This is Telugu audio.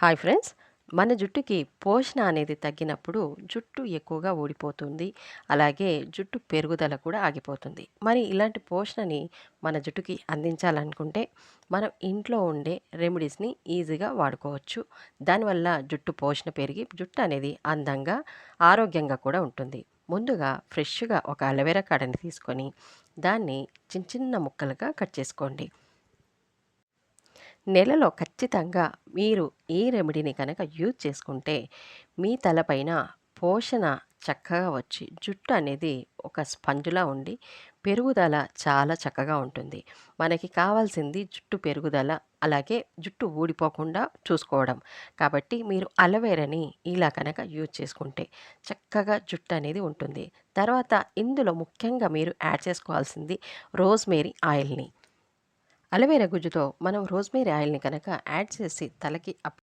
Hi friends. మన జుట్టుకి పోషణ అనేది తగ్గినప్పుడు జుట్టు ఎక్కువగా ఊడిపోతుంది. అలాగే జుట్టు పెరుగుదల కూడా ఆగిపోతుంది. మరి ఇలాంటి పోషణని మన జుట్టుకి అందించాలనుకుంటే మనం ఇంట్లో ఉండే రెమెడీస్ని ఈజీగా వాడుకోవచ్చు. దానివల్ల జుట్టు పోషణ పెరిగి జుట్టు అనేది అందంగా ఆరోగ్యంగా కూడా ఉంటుంది. ముందుగా ఫ్రెష్గా ఒక అలవేరా కాడని తీసుకొని దాన్ని చిన్న చిన్న ముక్కలుగా కట్ చేసుకోండి. నెలలో ఖచ్చితంగా మీరు ఈ రెమెడీని కనుక యూజ్ చేసుకుంటే మీ తలపైన పోషణ చక్కగా వచ్చి జుట్టు అనేది ఒక స్పంజులా ఉండి పెరుగుదల చాలా చక్కగా ఉంటుంది. మనకి కావాల్సింది జుట్టు పెరుగుదల అలాగే జుట్టు ఊడిపోకుండా చూసుకోవడం. కాబట్టి మీరు అలవేరని ఇలా కనుక యూజ్ చేసుకుంటే చక్కగా జుట్టు అనేది ఉంటుంది. తర్వాత ఇందులో ముఖ్యంగా మీరు యాడ్ చేసుకోవాల్సింది రోజ్మేరీ ఆయిల్ని. అలవేరా గుజ్జుతో మనం రోజ్మేరీ ఆయిల్ని కనుక యాడ్ చేసి తలకి